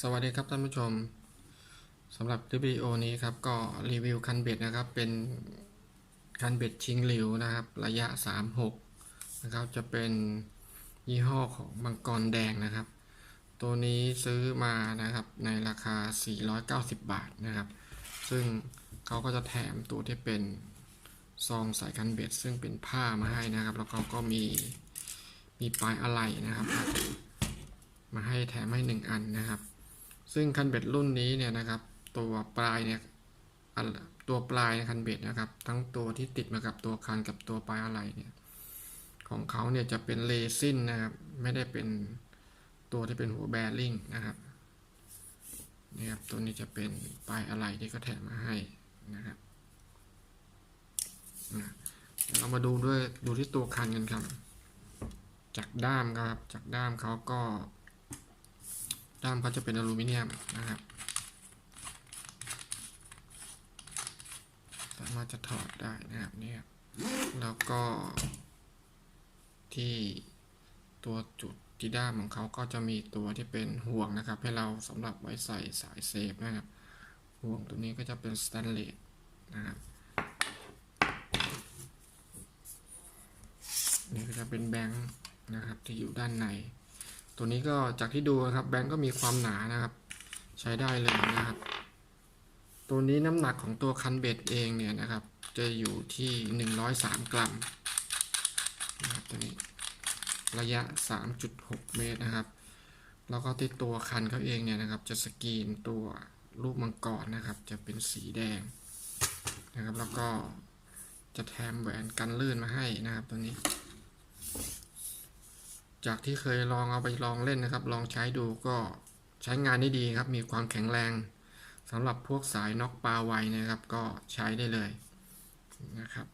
สวัสดีครับท่านผู้ชมสำหรับคลิปวิดีโอนี้ครับก็รีวิวคันเบ็ดนะครับเป็นคันเบ็ดชิงหลิวนะครับระยะ 36นะครับจะเป็นยี่ห้อของมังกรแดงนะครับ ตัวนี้ซื้อมานะครับในราคา 490 บาทนะครับ ซึ่งเขาก็จะแถมตัวที่เป็นซองใส่คันเบ็ด ซึ่งเป็นผ้ามาให้นะครับ แล้วก็ก็มีมีปลายอะไหล่นะครับ มาให้แถมให้หนึ่งอันนะครับ ซึ่งคันเบ็ดรุ่นนี้เนี่ยนะครับ ตัวปลายเนี่ยตัวปลายคันเบ็ดนะครับ ทั้งตัวที่ติดมากับตัวคันกับตัวปลายอะไหล่เนี่ยของเขาเนี่ยจะเป็นเรซินนะครับ ไม่ได้เป็นตัวที่เป็นหัวแบริ่งนะครับนี่ครับตัวนี้จะเป็นปลายอะไหล่ที่เขาแถมมาให้นะครับนะเดี๋ยวเรามาดูด้วยดูที่ตัวคันกันครับ จากด้ามครับจากด้ามเขาก็ ด้ามเขาจะเป็นอลูมิเนียมนะครับ สามารถจะถอดได้นะครับเนี่ยแล้วก็ ที่ตัวจุดที่ด้ามของเขาก็จะมีตัวที่เป็นห่วงนะครับ ให้เราสำหรับไว้ใส่สายเซฟนะครับ ห่วงตัวนี้ก็จะเป็นสแตนเลสนะครับนี่ก็จะเป็นแบงค์นะครับที่อยู่ด้านใน ตัวนี้ก็จากที่ดูนะครับแบงค์ก็มีความหนานะครับ ใช้ได้เลยนะครับ ตัวนี้น้ำหนักของตัวคันเบ็ดเองเนี่ยนะครับ จะอยู่ที่ 103 กรัมนะครับตัวนี้ระยะ 3.6 เมตรนะครับ แล้วก็ที่ตัวคันเขาเองเนี่ยนะครับ จะสกรีนตัวรูปมังกรนะครับ จะเป็นสีแดงนะครับ แล้วก็จะแถมแหวนกันลื่นมาให้นะครับตัวนี้ จากที่เคยลองเอาไปลองเล่นนะครับ ลองใช้ดูก็ใช้งานได้ดีครับ มีความแข็งแรงสำหรับพวกสายน็อกปลาไวนะครับ ก็ใช้ได้เลยนะครับ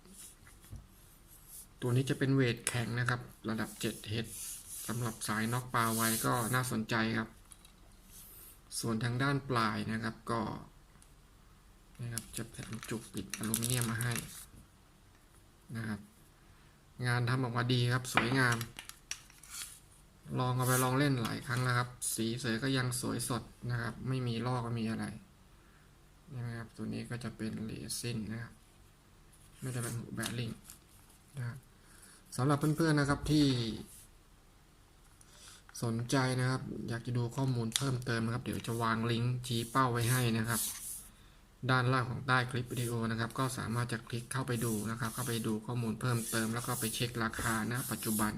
ตัวนี้จะเป็นเวทแข็งนะครับ ระดับ7เฮดสำหรับสายน็อกปลาไวก็น่าสนใจครับ ส่วนทางด้านปลายนะครับก็นะครับจะแถมจุกปิดอลูมิเนียมมาให้นะครับ งานทำออกมาดีครับสวยงาม ลองเอาไปลองเล่นหลายครั้งแล้วครับ สีเสยก็ยังสวยสดนะครับ ไม่มีลอกก็มีอะไรนะครับ ตัวนี้ก็จะเป็นเลซินนะครับ ไม่ได้เป็นหูแบริ่งนะครับสำหรับเพื่อนๆนะครับที่ สนใจนะครับ อยากจะดูข้อมูลเพิ่มเติมนะครับ เดี๋ยวจะวางลิงก์ชี้เป้าไว้ให้นะครับ ด้านล่างของใต้คลิปวิดีโอนะครับ ก็สามารถจะคลิกเข้าไปดูนะครับ เข้าไปดูข้อมูลเพิ่มเติม แล้วก็ไปเช็คราคาณปัจจุบัน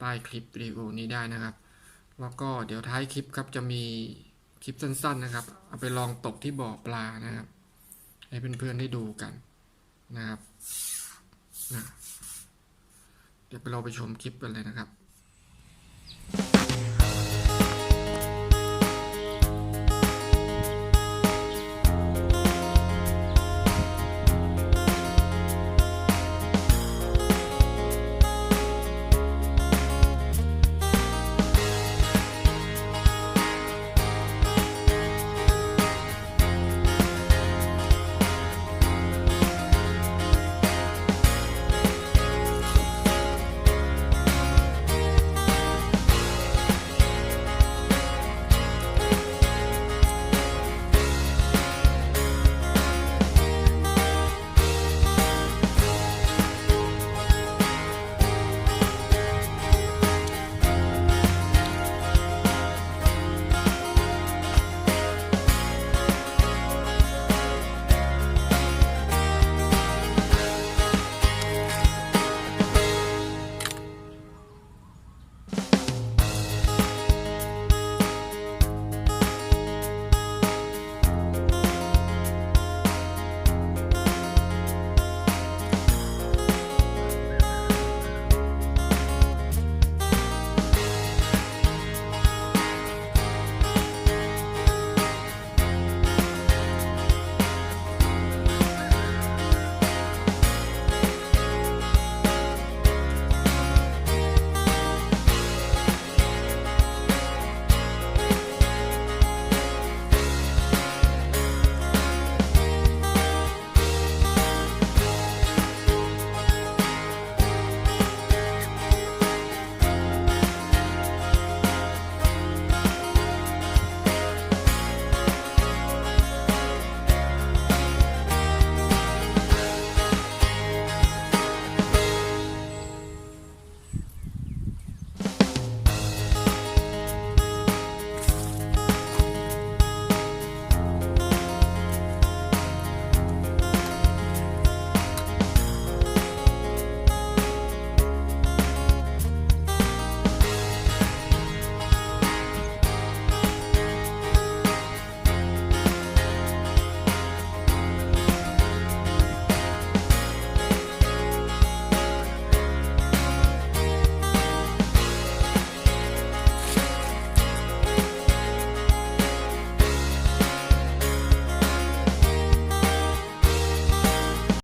ใต้คลิปวิดีโอนี้ได้นะครับ แล้วก็เดี๋ยวท้ายคลิปครับจะมีคลิปสั้น ๆ นะครับ เอาไปลองตกที่บ่อปลานะครับ ให้เพื่อนๆได้ดูกันนะครับนะเดี๋ยวไปเราไปชมคลิปกันเลยนะครับ